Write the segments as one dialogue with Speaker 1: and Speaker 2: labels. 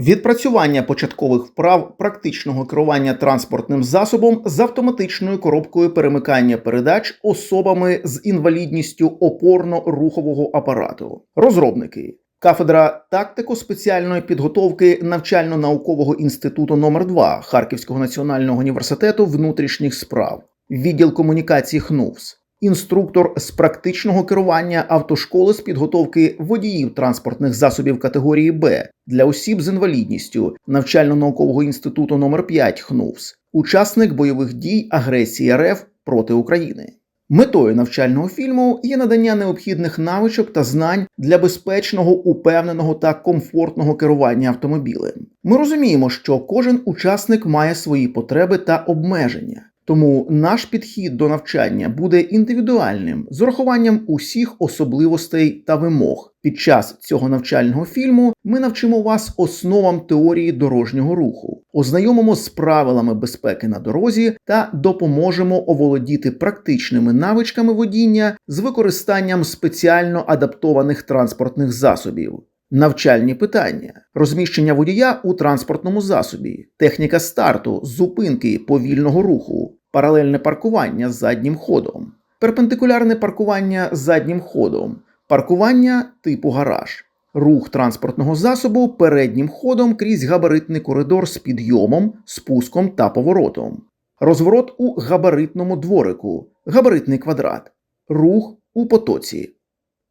Speaker 1: Відпрацювання початкових вправ практичного керування транспортним засобом з автоматичною коробкою перемикання передач особами з інвалідністю опорно-рухового апарату. Розробники. Кафедра тактико-спеціальної підготовки навчально-наукового інституту номер 2 Харківського національного університету внутрішніх справ, відділ комунікації ХНУВС, інструктор з практичного керування автошколи з підготовки водіїв транспортних засобів категорії Б для осіб з інвалідністю навчально-наукового інституту номер 5 ХНУВС, учасник бойових дій агресії РФ проти України. Метою навчального фільму є надання необхідних навичок та знань для безпечного, упевненого та комфортного керування автомобілем. Ми розуміємо, що кожен учасник має свої потреби та обмеження. Тому наш підхід до навчання буде індивідуальним з урахуванням усіх особливостей та вимог. Під час цього навчального фільму ми навчимо вас основам теорії дорожнього руху, ознайомимо з правилами безпеки на дорозі та допоможемо оволодіти практичними навичками водіння з використанням спеціально адаптованих транспортних засобів. Навчальні питання, розміщення водія у транспортному засобі, техніка старту, зупинки повільного руху, паралельне паркування з заднім ходом, перпендикулярне паркування з заднім ходом, паркування типу гараж, рух транспортного засобу переднім ходом крізь габаритний коридор з підйомом, спуском та поворотом, розворот у габаритному дворику, габаритний квадрат, рух у потоці,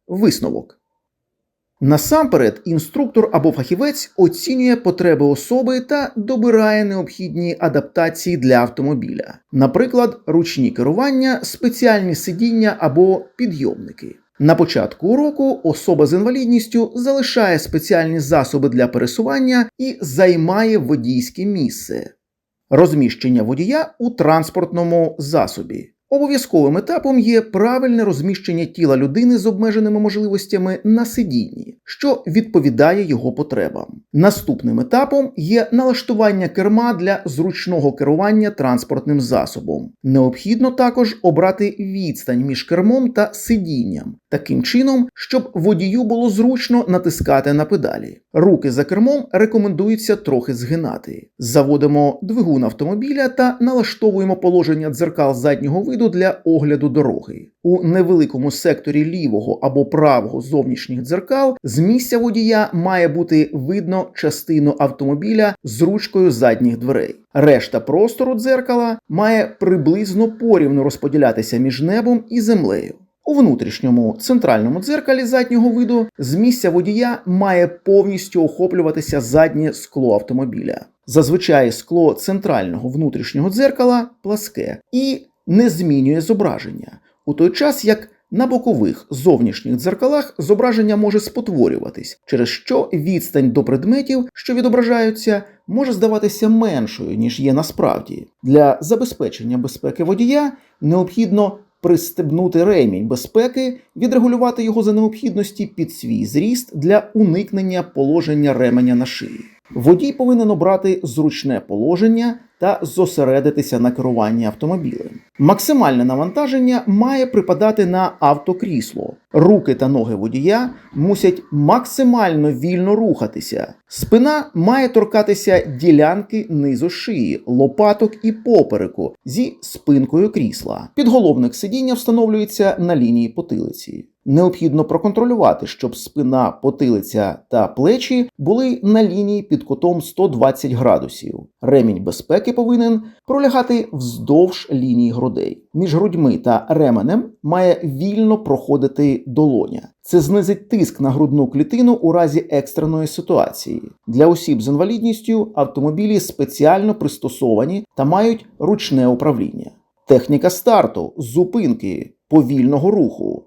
Speaker 1: висновок. Насамперед, інструктор або фахівець оцінює потреби особи та добирає необхідні адаптації для автомобіля, наприклад, ручні керування, спеціальні сидіння або підйомники. На початку уроку особа з інвалідністю залишає спеціальні засоби для пересування і займає водійське місце. Розміщення водія у транспортному засобі. Обов'язковим етапом є правильне розміщення тіла людини з обмеженими можливостями на сидінні, що відповідає його потребам. Наступним етапом є налаштування керма для зручного керування транспортним засобом. Необхідно також обрати відстань між кермом та сидінням, таким чином, щоб водію було зручно натискати на педалі. Руки за кермом рекомендується трохи згинати. Заводимо двигун автомобіля та налаштовуємо положення дзеркал заднього виду для огляду дороги. У невеликому секторі лівого або правого зовнішніх дзеркал з місця водія має бути видно частину автомобіля з ручкою задніх дверей. Решта простору дзеркала має приблизно порівну розподілятися між небом і землею. У внутрішньому центральному дзеркалі заднього виду з місця водія має повністю охоплюватися заднє скло автомобіля. Зазвичай скло центрального внутрішнього дзеркала пласке і не змінює зображення, у той час як на бокових зовнішніх дзеркалах зображення може спотворюватись, через що відстань до предметів, що відображаються, може здаватися меншою, ніж є насправді. Для забезпечення безпеки водія необхідно пристебнути ремінь безпеки, відрегулювати його за необхідності під свій зріст для уникнення положення ременя на шиї. Водій повинен обрати зручне положення та зосередитися на керуванні автомобілем. Максимальне навантаження має припадати на автокрісло. Руки та ноги водія мусять максимально вільно рухатися. Спина має торкатися ділянки низу шиї, лопаток і попереку зі спинкою крісла. Підголовник сидіння встановлюється на лінії потилиці. Необхідно проконтролювати, щоб спина, потилиця та плечі були на лінії під кутом 120 градусів. Ремінь безпеки повинен пролягати вздовж лінії грудей. Між грудьми та ременем має вільно проходити долоня. Це знизить тиск на грудну клітину у разі екстреної ситуації. Для осіб з інвалідністю автомобілі спеціально пристосовані та мають ручне управління. Техніка старту, зупинки, повільного руху.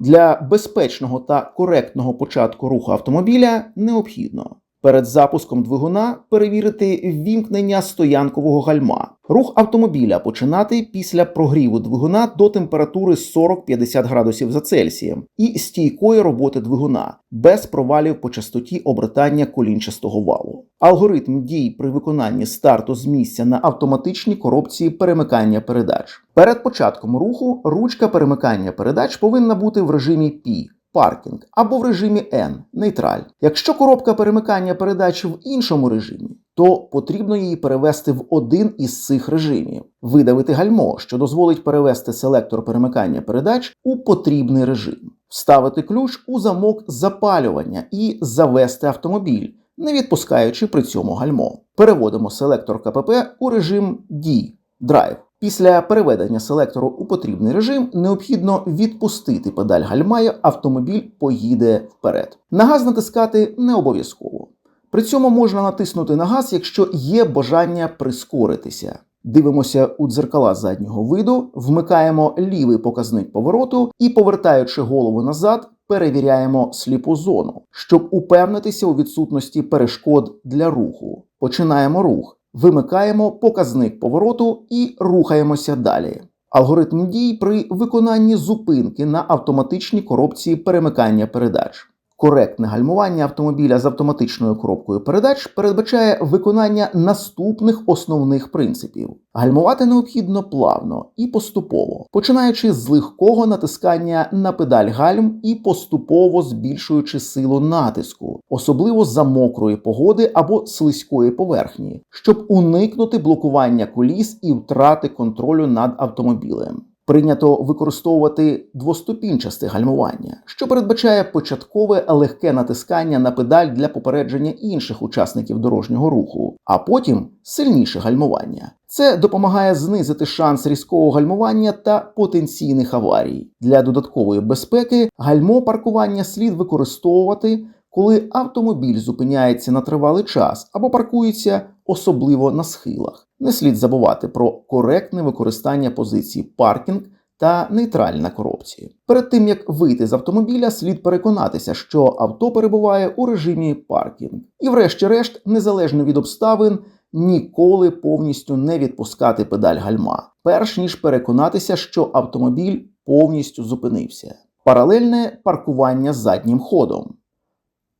Speaker 1: Для безпечного та коректного початку руху автомобіля необхідно перед запуском двигуна перевірити ввімкнення стоянкового гальма. Рух автомобіля починати після прогріву двигуна до температури 40-50 градусів за Цельсієм і стійкої роботи двигуна без провалів по частоті обертання колінчастого валу. Алгоритм дій при виконанні старту з місця на автоматичній коробці перемикання передач. Перед початком руху ручка перемикання передач повинна бути в режимі Пі. Паркінг або в режимі N нейтраль. Якщо коробка перемикання передач в іншому режимі, то потрібно її перевести в один із цих режимів, видавити гальмо, що дозволить перевести селектор перемикання передач у потрібний режим, вставити ключ у замок запалювання і завести автомобіль, не відпускаючи при цьому гальмо. Переводимо селектор КПП у режим D Drive. Після переведення селектору у потрібний режим необхідно відпустити педаль гальма, і автомобіль поїде вперед. На газ натискати не обов'язково. При цьому можна натиснути на газ, якщо є бажання прискоритися. Дивимося у дзеркала заднього виду, вмикаємо лівий показник повороту і, повертаючи голову назад, перевіряємо сліпу зону, щоб упевнитися у відсутності перешкод для руху. Починаємо рух, вимикаємо показник повороту і рухаємося далі. Алгоритм дій при виконанні зупинки на автоматичній коробці перемикання передач. Коректне гальмування автомобіля з автоматичною коробкою передач передбачає виконання наступних основних принципів: гальмувати необхідно плавно і поступово, починаючи з легкого натискання на педаль гальм і поступово збільшуючи силу натиску, особливо за мокрої погоди або слизької поверхні, щоб уникнути блокування коліс і втрати контролю над автомобілем. Прийнято використовувати двоступінчасте гальмування, що передбачає початкове легке натискання на педаль для попередження інших учасників дорожнього руху, а потім сильніше гальмування. Це допомагає знизити шанс різкого гальмування та потенційних аварій. Для додаткової безпеки гальмо паркування слід використовувати, коли автомобіль зупиняється на тривалий час або паркується особливо на схилах. Не слід забувати про коректне використання позиції паркінг та нейтраль на коробці. Перед тим як вийти з автомобіля, слід переконатися, що авто перебуває у режимі паркінг. І, врешті-решт, незалежно від обставин, ніколи повністю не відпускати педаль гальма, перш ніж переконатися, що автомобіль повністю зупинився. Паралельне паркування заднім ходом.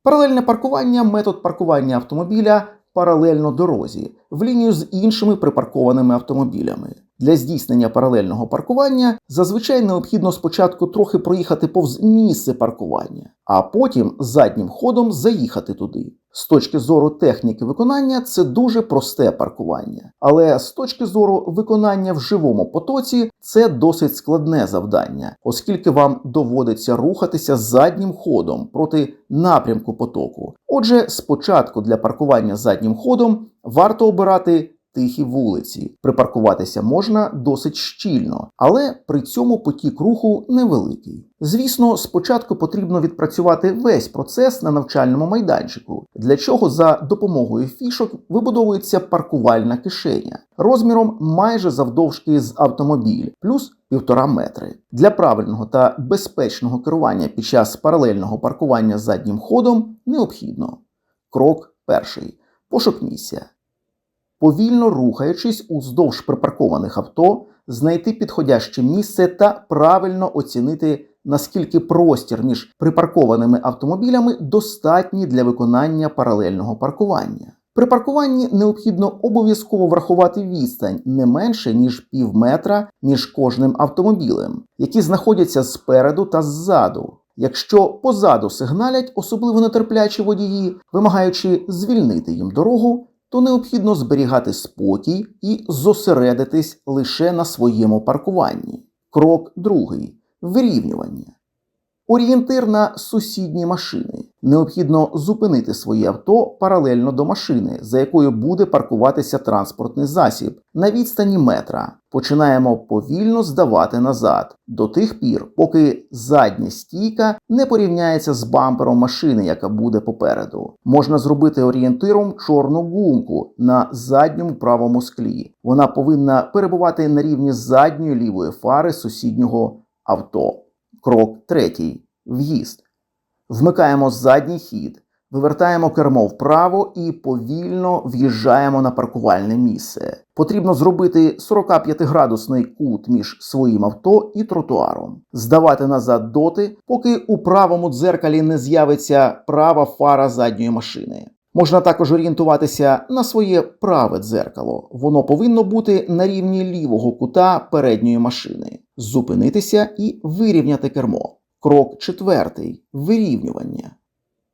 Speaker 1: Паралельне паркування метод паркування автомобіля паралельно дорозі в лінію з іншими припаркованими автомобілями. Для здійснення паралельного паркування зазвичай необхідно спочатку трохи проїхати повз місце паркування, а потім заднім ходом заїхати туди. З точки зору техніки виконання це дуже просте паркування, але з точки зору виконання в живому потоці це досить складне завдання, оскільки вам доводиться рухатися заднім ходом проти напрямку потоку. Отже, спочатку для паркування заднім ходом варто обирати тихі вулиці. Припаркуватися можна досить щільно, але при цьому потік руху невеликий. Звісно, спочатку потрібно відпрацювати весь процес на навчальному майданчику, для чого за допомогою фішок вибудовується паркувальна кишеня розміром майже завдовжки з автомобіль, плюс півтора метри. Для правильного та безпечного керування під час паралельного паркування заднім ходом необхідно. Крок перший. Пошук місця повільно рухаючись уздовж припаркованих авто, знайти підходяще місце та правильно оцінити, наскільки простір між припаркованими автомобілями достатній для виконання паралельного паркування. При паркуванні необхідно обов'язково врахувати відстань не менше ніж пів метра між кожним автомобілем, які знаходяться спереду та ззаду. Якщо позаду сигналять, особливо нетерплячі водії, вимагаючи звільнити їм дорогу, то необхідно зберігати спокій і зосередитись лише на своєму паркуванні. Крок другий вирівнювання. Орієнтир на сусідні машини. Необхідно зупинити своє авто паралельно до машини, за якою буде паркуватися транспортний засіб на відстані метра. Починаємо повільно здавати назад до тих пір, поки задня стійка не порівняється з бампером машини, яка буде попереду. Можна зробити орієнтиром чорну гумку на задньому правому склі. Вона повинна перебувати на рівні задньої лівої фари сусіднього авто. Крок третій. В'їзд. Вмикаємо задній хід, вивертаємо кермо вправо і повільно в'їжджаємо на паркувальне місце. Потрібно зробити 45-градусний кут між своїм авто і тротуаром, здавати назад доти, поки у правому дзеркалі не з'явиться права фара задньої машини. Можна також орієнтуватися на своє праве дзеркало. Воно повинно бути на рівні лівого кута передньої машини, зупинитися і вирівняти кермо. Крок четвертий вирівнювання.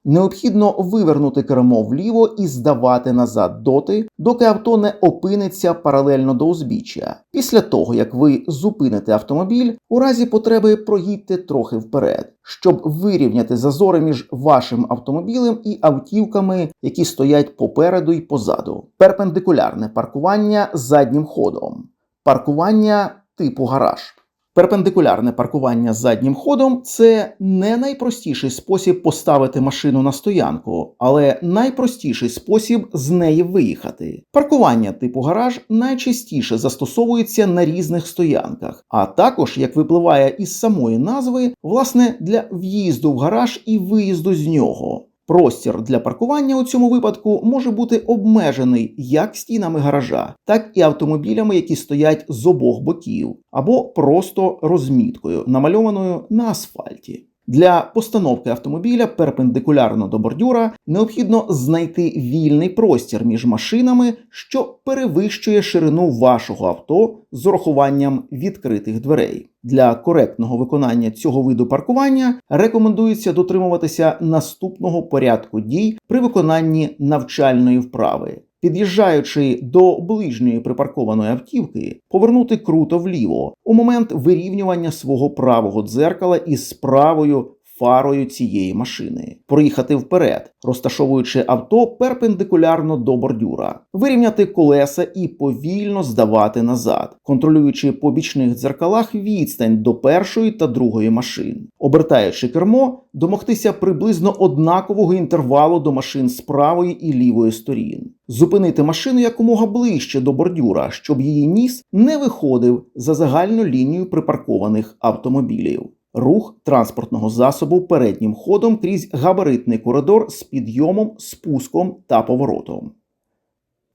Speaker 1: Необхідно вивернути кермо вліво і здавати назад доти, доки авто не опиниться паралельно до узбіччя. Після того, як ви зупините автомобіль, у разі потреби проїдьте трохи вперед, щоб вирівняти зазори між вашим автомобілем і автівками, які стоять попереду і позаду. Перпендикулярне паркування заднім ходом. Паркування типу гараж. Перпендикулярне паркування заднім ходом це не найпростіший спосіб поставити машину на стоянку, але найпростіший спосіб з неї виїхати. Паркування типу гараж найчастіше застосовується на різних стоянках, а також, як випливає із самої назви, власне для в'їзду в гараж і виїзду з нього. Простір для паркування у цьому випадку може бути обмежений як стінами гаража, так і автомобілями, які стоять з обох боків, або просто розміткою, намальованою на асфальті. Для постановки автомобіля перпендикулярно до бордюра необхідно знайти вільний простір між машинами, що перевищує ширину вашого авто з урахуванням відкритих дверей. Для коректного виконання цього виду паркування рекомендується дотримуватися наступного порядку дій при виконанні навчальної вправи. Під'їжджаючи до ближньої припаркованої автівки, повернути круто вліво у момент вирівнювання свого правого дзеркала із правою фарою цієї машини, проїхати вперед, розташовуючи авто перпендикулярно до бордюра, вирівняти колеса і повільно здавати назад, контролюючи по бічних дзеркалах відстань до першої та другої машин, обертаючи кермо, домогтися приблизно однакового інтервалу до машин з правої і лівої сторін. Зупинити машину якомога ближче до бордюра, щоб її ніс не виходив за загальну лінію припаркованих автомобілів. Рух транспортного засобу переднім ходом крізь габаритний коридор з підйомом, спуском та поворотом.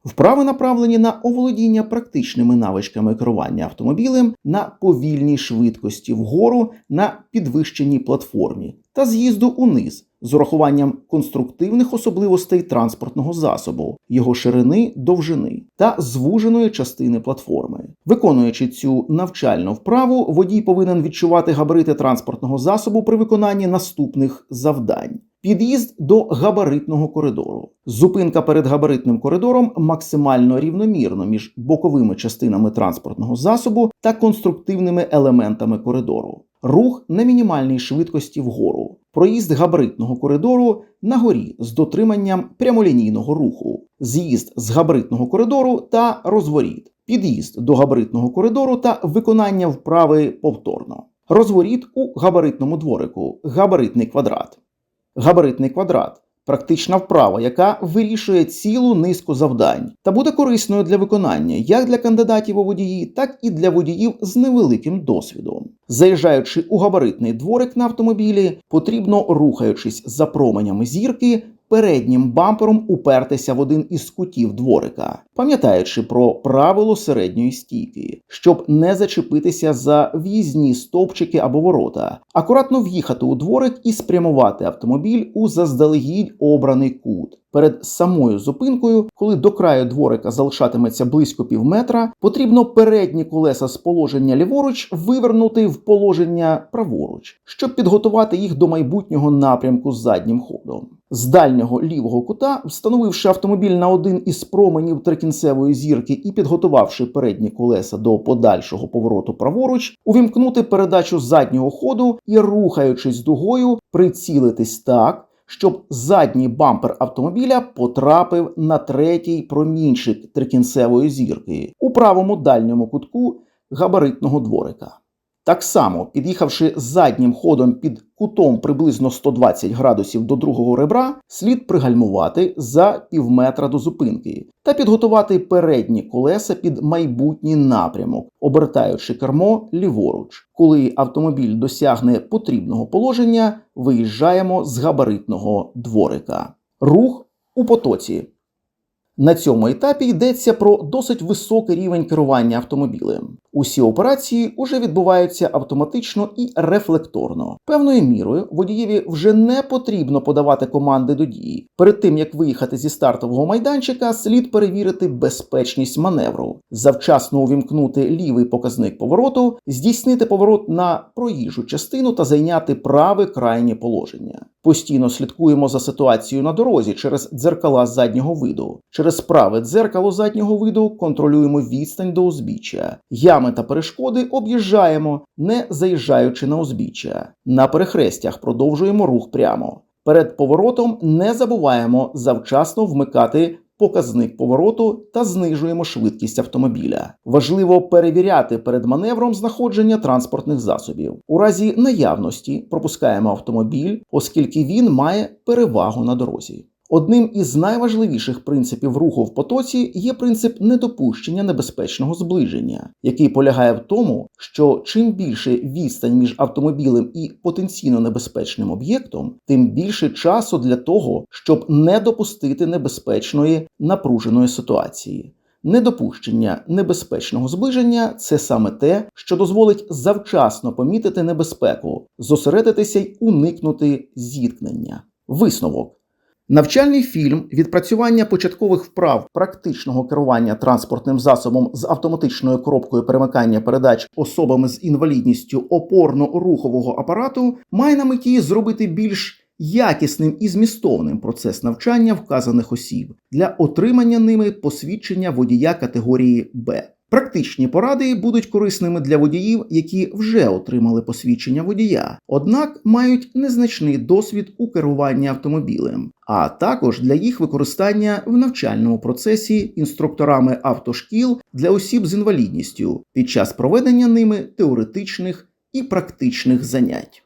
Speaker 1: Вправи направлені на оволодіння практичними навичками керування автомобілем на повільній швидкості вгору на підвищеній платформі та з'їзду униз з урахуванням конструктивних особливостей транспортного засобу, його ширини, довжини та звуженої частини платформи. Виконуючи цю навчальну вправу, водій повинен відчувати габарити транспортного засобу при виконанні наступних завдань. Під'їзд до габаритного коридору. Зупинка перед габаритним коридором максимально рівномірно між боковими частинами транспортного засобу та конструктивними елементами коридору. Рух на мінімальній швидкості вгору. Проїзд габаритного коридору на горі з дотриманням прямолінійного руху. З'їзд з габаритного коридору та розворіт. Під'їзд до габаритного коридору та виконання вправи повторно. Розворіт у габаритному дворику. Габаритний квадрат. Габаритний квадрат практична вправа, яка вирішує цілу низку завдань та буде корисною для виконання як для кандидатів у водії, так і для водіїв з невеликим досвідом. Заїжджаючи у габаритний дворик на автомобілі, потрібно, рухаючись за променями зірки, переднім бампером упертися в один із кутів дворика, пам'ятаючи про правило середньої стійки, щоб не зачепитися за в'їзні стовпчики або ворота, акуратно в'їхати у дворик і спрямувати автомобіль у заздалегідь обраний кут. Перед самою зупинкою, коли до краю дворика залишатиметься близько пів метра, потрібно передні колеса з положення ліворуч вивернути в положення праворуч, щоб підготувати їх до майбутнього напрямку з заднім ходом. З дальнього лівого кута, встановивши автомобіль на один із променів трикінцевої зірки і підготувавши передні колеса до подальшого повороту праворуч, увімкнути передачу заднього ходу і, рухаючись дугою, прицілитись так щоб задній бампер автомобіля потрапив на третій промінчик трикінцевої зірки у правому дальньому кутку габаритного дворика. Так само, під'їхавши заднім ходом під кутом приблизно 120 градусів до другого ребра, слід пригальмувати за півметра до зупинки та підготувати передні колеса під майбутній напрямок, обертаючи кермо ліворуч. Коли автомобіль досягне потрібного положення, виїжджаємо з габаритного дворика. Рух у потоці. На цьому етапі йдеться про досить високий рівень керування автомобілем. Усі операції уже відбуваються автоматично і рефлекторно. Певною мірою водієві вже не потрібно подавати команди до дії. Перед тим як виїхати зі стартового майданчика, слід перевірити безпечність маневру, завчасно увімкнути лівий показник повороту, здійснити поворот на проїжджу частину та зайняти праве крайнє положення. Постійно слідкуємо за ситуацією на дорозі через дзеркала заднього виду. Через праве дзеркало заднього виду контролюємо відстань до узбіччя. Ями та перешкоди об'їжджаємо, не заїжджаючи на узбіччя. На перехрестях продовжуємо рух прямо. Перед поворотом не забуваємо завчасно вмикати показник повороту та знижуємо швидкість автомобіля. Важливо перевіряти перед маневром знаходження транспортних засобів. У разі наявності пропускаємо автомобіль, оскільки він має перевагу на дорозі. Одним із найважливіших принципів руху в потоці є принцип недопущення небезпечного зближення, який полягає в тому, що чим більше відстань між автомобілем і потенційно небезпечним об'єктом, тим більше часу для того, щоб не допустити небезпечної напруженої ситуації. Недопущення небезпечного зближення це саме те, що дозволить завчасно помітити небезпеку, зосередитися й уникнути зіткнення. Висновок. Навчальний фільм відпрацювання початкових вправ практичного керування транспортним засобом з автоматичною коробкою перемикання передач особами з інвалідністю опорно-рухового апарату має на меті зробити більш якісним і змістовним процес навчання вказаних осіб для отримання ними посвідчення водія категорії Б. Практичні поради будуть корисними для водіїв, які вже отримали посвідчення водія, однак мають незначний досвід у керуванні автомобілем, а також для їх використання в навчальному процесі інструкторами автошкіл для осіб з інвалідністю під час проведення ними теоретичних і практичних занять.